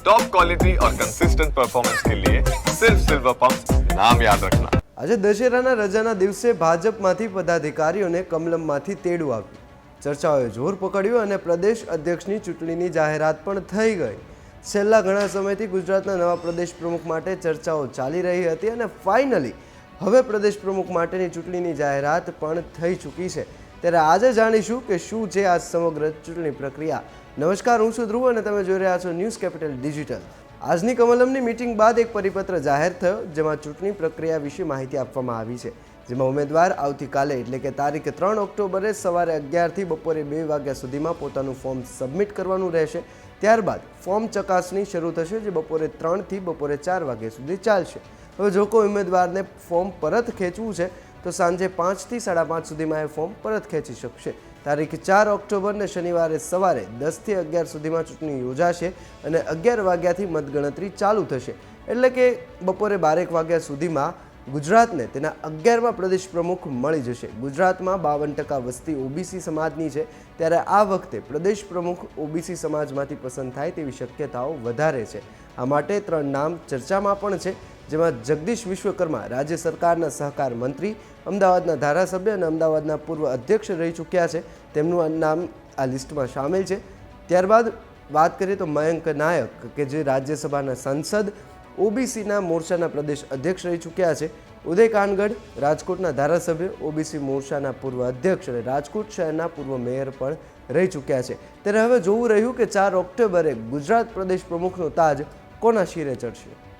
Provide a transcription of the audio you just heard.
Top quality और consistent performance के लिए सिर्फ सिल्वर पंप नाम याद रखना આજે દશેરાના રજાના દિવસે ભાજપમાંથી પદાધિકારીઓને કમલમમાંથી તેડું આવ્યું ચર્ચાઓએ જોર પકડ્યું અને પ્રદેશ અધ્યક્ષની ચૂંટણીની જાહેરાત પણ થઈ ગઈ છેલ્લા ઘણા સમયથી ગુજરાતના નવા પ્રદેશ પ્રમુખ માટે ચર્ચાઓ ચાલી રહી હતી અને ફાઇનલી હવે પ્રદેશ પ્રમુખ માટેની ચૂંટણીની જાહેરાત પણ થઈ ચૂકી છે ત્યારે આજે જાણીશું કે શું છે આ સમગ્ર ચૂંટણી પ્રક્રિયા. નમસ્કાર, હું છું ધ્રુવ અને તમે જોઈ રહ્યા છો ન્યૂઝ કેપિટલ ડિજિટલ આજની કમલમની મિટિંગ બાદ એક પરિપત્ર જાહેર થયો, જેમાં ચૂંટણી પ્રક્રિયા વિશે માહિતી આપવામાં આવી છે. જેમાં ઉમેદવાર આવતીકાલે, એટલે કે તારીખ ત્રણ ઓક્ટોબરે, સવારે અગિયારથી બપોરે બે વાગ્યા સુધીમાં પોતાનું ફોર્મ સબમિટ કરવાનું રહેશે. ત્યારબાદ ફોર્મ ચકાસણી શરૂ થશે, જે બપોરે ત્રણથી બપોરે ચાર વાગ્યા સુધી ચાલશે. હવે જો કોઈ ઉમેદવારને ફોર્મ પરત ખેંચવું છે તો સાંજે પાંચથી સાડા પાંચ સુધીમાં એ ફોર્મ પરત ખેંચી શકશે. તારીખ ચાર ઓક્ટોબરને શનિવારે સવારે દસથી અગિયાર સુધીમાં ચૂંટણી યોજાશે અને અગિયાર વાગ્યાથી મતગણતરી ચાલુ થશે. એટલે કે બપોરે બારેક વાગ્યા સુધીમાં ગુજરાતને તેના અગિયારમાં પ્રદેશ પ્રમુખ મળી જશે. ગુજરાતમાં બાવન ટકા વસ્તી ઓબીસી સમાજની છે. ત્યારે આ વખતે પ્રદેશ પ્રમુખ ઓબીસી સમાજમાંથી પસંદ થાય તેવી શક્યતાઓ વધારે છે. આ માટે ત્રણ નામ ચર્ચામાં પણ છે. જેમાં જગદીશ વિશ્વકર્મા રાજ્ય સરકારના સહકાર મંત્રી, અમદાવાદના ધારાસભ્ય અને અમદાવાદના પૂર્વ અધ્યક્ષ રહી ચૂક્યા છે. તેમનું નામ આ લિસ્ટમાં સામેલ છે. ત્યારબાદ વાત કરીએ તો મયંક નાયક, કે જે રાજ્યસભાના સાંસદ, ઓબીસીના મોરચાના પ્રદેશ અધ્યક્ષ રહી ચૂક્યા છે. ઉદય કાનગઢ રાજકોટના ધારાસભ્ય, ઓબીસી મોરચાના પૂર્વ અધ્યક્ષ અને રાજકોટ શહેરના પૂર્વ મેયર પણ રહી ચૂક્યા છે. ત્યારે હવે જોવું રહ્યું કે ચાર ઓક્ટોબરે ગુજરાત પ્રદેશ પ્રમુખનો તાજ કોના શિરે ચડશે?